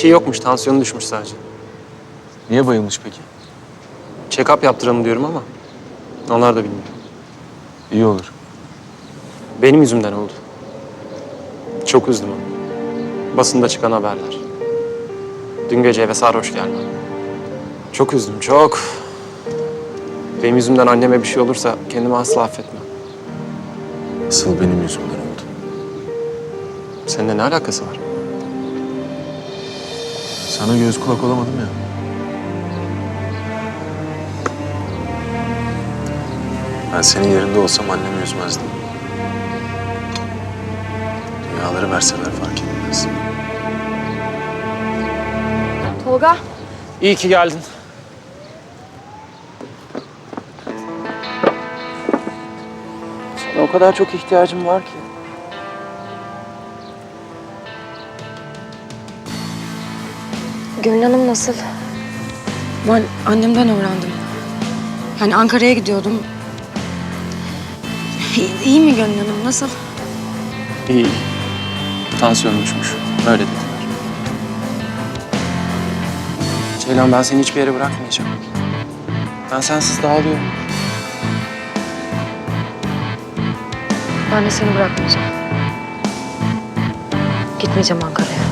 şey yokmuş, tansiyonu düşmüş sadece. Niye bayılmış peki? Check-up yaptıralım diyorum ama onlar da bilmiyor. İyi olur. Benim yüzümden oldu. Çok üzdüm onu. Basında çıkan haberler. Dün gece eve sarhoş gelme. Çok üzdüm, çok. Benim yüzümden anneme bir şey olursa kendimi asla affetmem. Asıl benim yüzümden oldu. Seninle ne alakası var? Sana göz kulak olamadım ya. Ben senin yerinde olsam annemi üzmezdim. Dünyaları verseler fark etmez. Tolga, İyi ki geldin. Sana o kadar çok ihtiyacım var ki. Gönül Hanım nasıl? Ben annemden öğrendim. Yani Ankara'ya gidiyordum. İyi, iyi mi Gönül Hanım, nasıl? İyi. Tansiyon düşmüş. Öyle dediler. Ceylan ben seni hiçbir yere bırakmayacağım. Ben sensiz dağılıyorum. Ben de seni bırakmayacağım. Gitmeyeceğim Ankara'ya.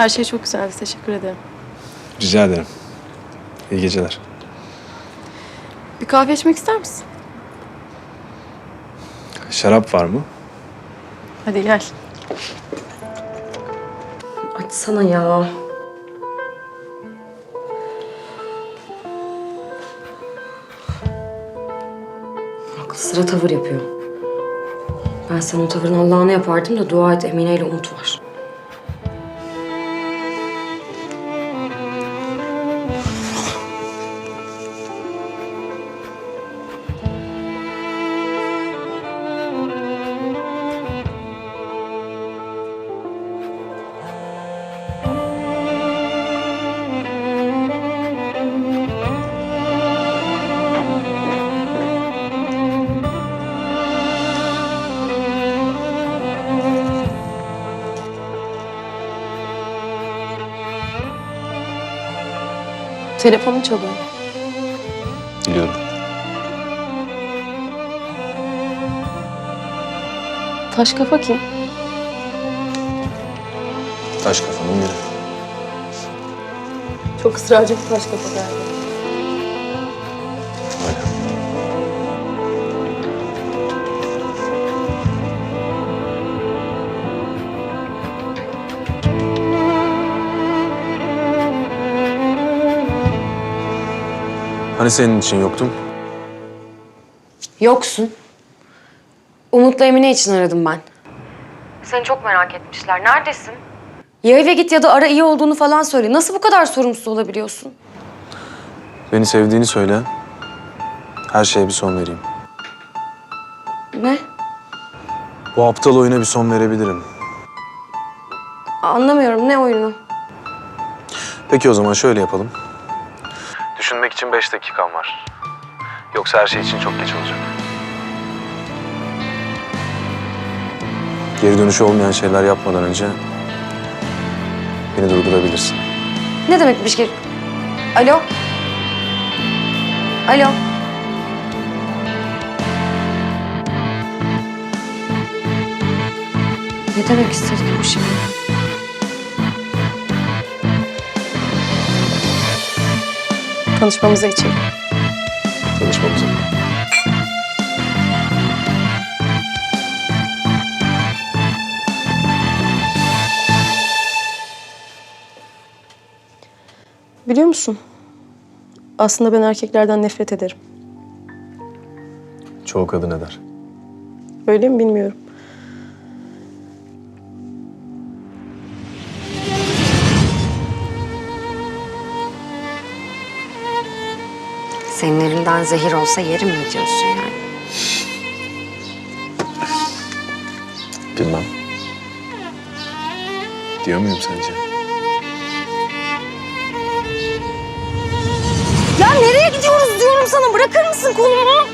Her şey çok güzeldi. Teşekkür ederim. Rica ederim. İyi geceler. Bir kahve içmek ister misin? Şarap var mı? Hadi gel. Açsana ya. Aklı sıra tavır yapıyor. Ben sana o tavırın Allah'ını yapardım da dua et Emine ile Umut var. Telefonum çalıyor. Biliyorum. Taş kafa kim? Taş kafanın biri. Çok ısrarcı bir taş kafa galiba. Hani senin için yoktum? Yoksun. Umut'la Emine için aradım ben. Seni çok merak etmişler. Neredesin? Ya eve git ya da ara iyi olduğunu falan söyle. Nasıl bu kadar sorumsuz olabiliyorsun? Beni sevdiğini söyle. Her şeye bir son vereyim. Ne? Bu aptal oyuna bir son verebilirim. Anlamıyorum. Ne oyunu? Peki o zaman şöyle yapalım. Düşünmek için beş dakikan var. Yoksa her şey için çok geç olacak. Geri dönüşü olmayan şeyler yapmadan önce beni durdurabilirsin. Ne demek bir şey? Alo? Alo? Ne demek istedi bu şimdi? Tanışmamıza içelim. Tanışmamıza. Biliyor musun? Aslında ben erkeklerden nefret ederim. Çoğu kadın eder. Öyle mi bilmiyorum. Senin elinden zehir olsa yerim mi diyorsun yani? Bilmem. Diyor muyum sence? Ya nereye gidiyoruz diyorum sana. Bırakır mısın kolumu?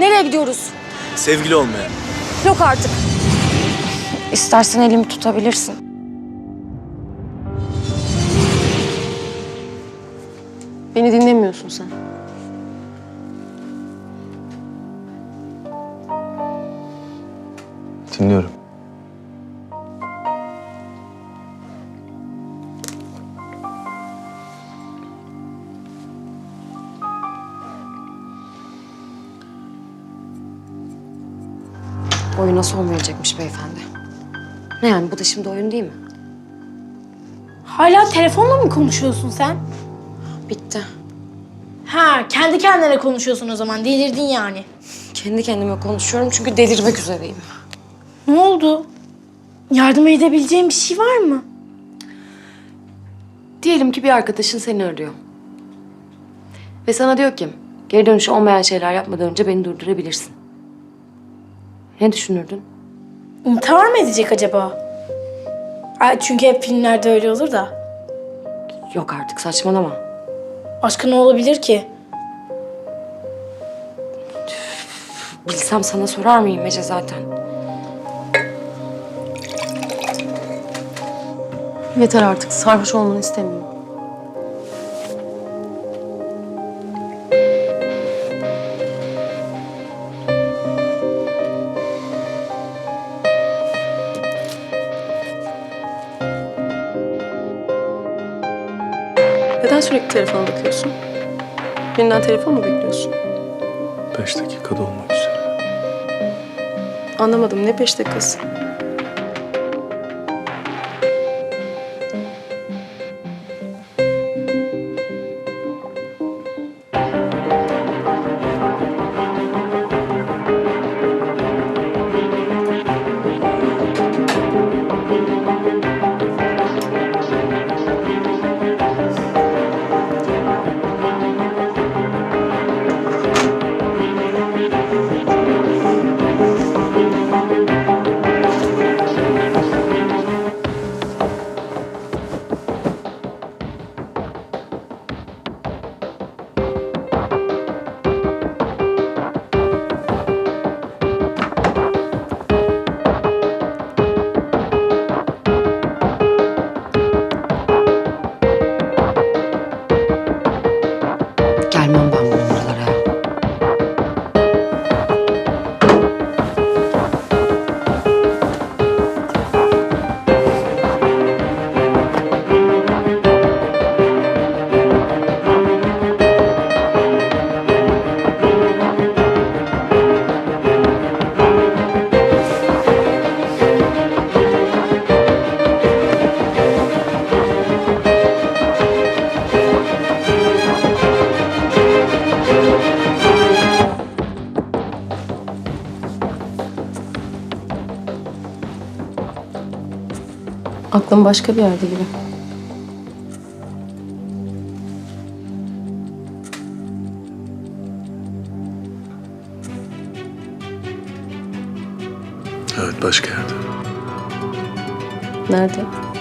Nereye gidiyoruz? Sevgili olmaya. Yok artık. İstersen elimi tutabilirsin. Dinliyorum. Oyuna son verecekmiş beyefendi. Ne yani bu da şimdi oyun değil mi? Hala telefonla mı konuşuyorsun sen? Bitti. Ha, kendi kendine konuşuyorsun o zaman. Delirdin yani. Kendi kendime konuşuyorum çünkü delirmek üzereyim. Ne oldu? Yardım edebileceğim bir şey var mı? Diyelim ki bir arkadaşın seni arıyor. Ve sana diyor ki geri dönüşü olmayan şeyler yapmadan önce beni durdurabilirsin. Ne düşünürdün? İntihar mı edecek acaba? Ay, çünkü hep filmlerde öyle olur da. Yok artık saçmalama. Başka ne olabilir ki? Bilsem sana sorar mıyım Ece zaten? Yeter artık. Sarhoş olmanı istemiyorum. Neden sürekli telefona bakıyorsun? Birinden telefon mu bekliyorsun? Beş dakikada olmak üzere. Anlamadım. Ne beş dakikası? Aklım başka bir yerde gibi. Evet başka yerde. Nerede?